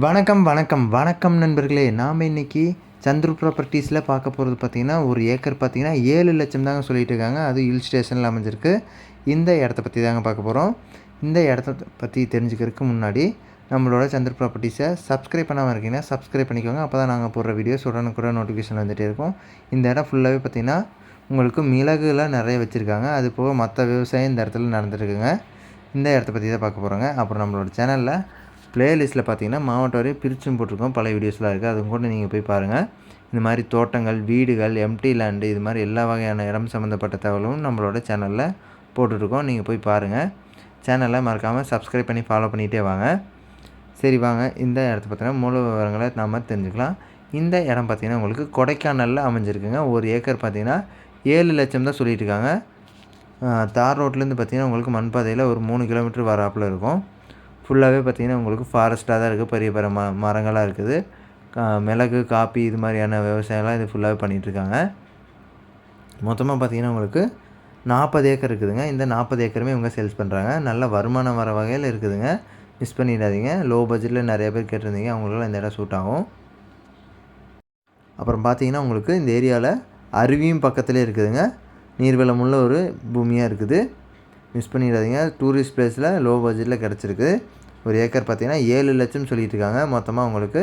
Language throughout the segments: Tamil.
வணக்கம் வணக்கம் வணக்கம் நண்பர்களே. நாம் இன்றைக்கி சந்துரு ப்ராப்பர்ட்டிஸில் பார்க்க போகிறது பார்த்திங்கன்னா ஒரு ஏக்கர் பார்த்திங்கன்னா ஏழு லட்சம் தாங்க சொல்லிட்டு இருக்காங்க. அது ஹில் ஸ்டேஷனில் அமைஞ்சிருக்கு. இந்த இடத்த பற்றி தாங்க பார்க்க போகிறோம் இந்த இடத்த பற்றி தெரிஞ்சுக்கிறதுக்கு முன்னாடி நம்மளோட சந்திர ப்ராப்பர்ட்டிஸை சப்ஸ்கிரைப் பண்ணாமல் இருக்கீங்கன்னா சப்ஸ்கிரைப் பண்ணிக்கோங்க. அப்போ தான் நாங்கள் போடுற வீடியோஸ் உடனுக்குடன் நோட்டிஃபிகேஷன் வந்துகிட்டே இருக்கும். இந்த இடம் ஃபுல்லாகவே பார்த்திங்கன்னா உங்களுக்கு மிளகுலாம் நிறைய வச்சுருக்காங்க. அது போக மற்ற விவசாயம் இந்த இடத்துல நடந்துருக்குங்க இந்த இடத்த பற்றி தான் பார்க்க போகிறோங்க அப்புறம் நம்மளோட சேனலில் ப்ளேலிஸ்ட்டில் பார்த்தீங்கன்னா மாவட்ட வரையும் பிரிச்சும் போட்டிருக்கோம். பழைய வீடியோஸ்லாம் இருக்குது அதுவும் கூட நீங்கள் போய் பாருங்கள் இந்த மாதிரி தோட்டங்கள் வீடுகள் எம்டி லேண்டு இது மாதிரி எல்லா வகையான இடம் சம்மந்தப்பட்ட தகவலும் நம்மளோட சேனலில் போட்டுட்ருக்கோம் நீங்கள் போய் பாருங்கள் சேனலை மறக்காமல் சப்ஸ்கிரைப் பண்ணி ஃபாலோ பண்ணிகிட்டே வாங்க. சரி வாங்க. இந்த இடத்த பற்றின மூல விவரங்களை நாம் தெரிஞ்சுக்கலாம். இந்த இடம் பார்த்திங்கன்னா உங்களுக்கு கொடைக்கானலில் அமைஞ்சிருக்குங்க. ஒரு ஏக்கர் பார்த்திங்கன்னா ஏழு லட்சம் தான் சொல்லிட்டு இருக்காங்க. தார் ரோட்லேருந்து பார்த்திங்கன்னா உங்களுக்கு மண்பாதையில் ஒரு மூணு கிலோமீட்டர் வராப்பில் இருக்கும். ஃபுல்லாகவே பார்த்திங்கன்னா உங்களுக்கு ஃபாரஸ்ட்டாக தான் இருக்குது பெரிய பெரிய ம மரங்களாக இருக்குது. கா- மிளகு காப்பி இது மாதிரியான விவசாயம்லாம் இது ஃபுல்லாகவே பண்ணிகிட்ருக்காங்க மொத்தமாக பார்த்திங்கன்னா உங்களுக்கு நாற்பது ஏக்கர் இருக்குதுங்க. இந்த நாற்பது ஏக்கருமே இவங்க சேல்ஸ் பண்ணுறாங்க நல்ல வருமானம் வர வகையில் இருக்குதுங்க. மிஸ் பண்ணிடாதீங்க. லோ பட்ஜெட்டில் நிறைய பேர் கேட்டிருந்தீங்க. அவங்களுக்குலாம் இந்த இடம் சூட் ஆகும். அப்புறம் பார்த்தீங்கன்னா உங்களுக்கு இந்த ஏரியாவில் அருவியும் பக்கத்துலேயே இருக்குதுங்க. நீர்வளமுள்ள ஒரு பூமியாக இருக்குது. மிஸ் பண்ணிடாதீங்க. டூரிஸ்ட் பிளேஸில் லோ பட்ஜெட்டில் கிடச்சிருக்கு. ஒரு ஏக்கர் பார்த்திங்கன்னா ஏழு லட்சம் சொல்லிட்டு இருக்காங்க மொத்தமாக உங்களுக்கு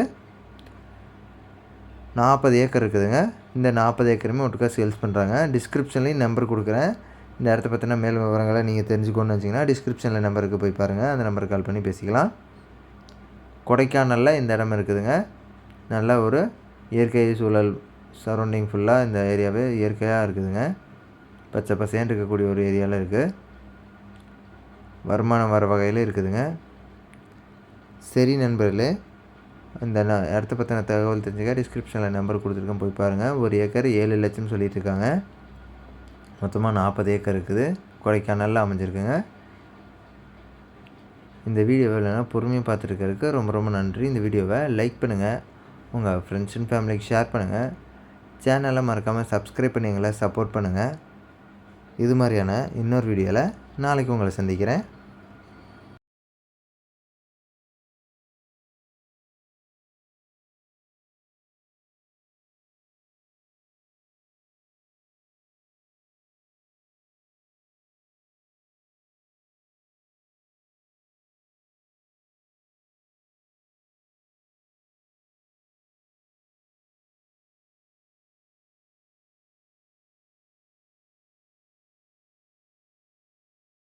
நாற்பது ஏக்கர் இருக்குதுங்க. இந்த நாற்பது ஏக்கருமே ஒட்டுக்காக சேல்ஸ் பண்ணுறாங்க டிஸ்கிரிப்ஷன்லேயும் நம்பர் கொடுக்குறேன். இந்த இடத்த பற்றின மேல் விவரங்களை நீங்கள் தெரிஞ்சுக்கணும்னு வச்சிங்கன்னா டிஸ்கிரிப்ஷனில் நம்பருக்கு போய் பாருங்கள் அந்த நம்பருக்கு கால் பண்ணி பேசிக்கலாம். கொடைக்கானலில் இந்த இடம் இருக்குதுங்க. நல்ல ஒரு இயற்கை சூழல் சரௌண்டிங் ஃபுல்லாக இந்த ஏரியாவே இயற்கையாக இருக்குதுங்க. பச்சை பசேன்னு இருக்கக்கூடிய ஒரு ஏரியாவில் இருக்குது வருமானம் வர வகையில் இருக்குதுங்க. சரி நண்பர்களே இந்த இடத்த பற்றின தகவல் தெரிஞ்சுக்க டிஸ்கிரிப்ஷனில் நம்பர் கொடுத்துருக்கேன். போய் பாருங்கள் ஒரு ஏக்கர் ஏழு லட்சம் சொல்லிகிட்ருக்காங்க மொத்தமாக நாற்பது ஏக்கர் இருக்குது. கொடைக்கானலில் அமைஞ்சிருக்குங்க. இந்த வீடியோவை இல்லைனா பொறுமையாக பார்த்துருக்கறதுக்கு ரொம்ப ரொம்ப நன்றி. இந்த வீடியோவை லைக் பண்ணுங்கள் உங்கள் ஃப்ரெண்ட்ஸ் அண்ட் ஃபேமிலிக்கு ஷேர் பண்ணுங்கள் சேனலை மறக்காமல் சப்ஸ்கிரைப் பண்ணி எங்களை சப்போர்ட் பண்ணுங்கள் இது மாதிரியான இன்னொரு வீடியோவில் நாளைக்கு உங்களை சந்திக்கிறேன்.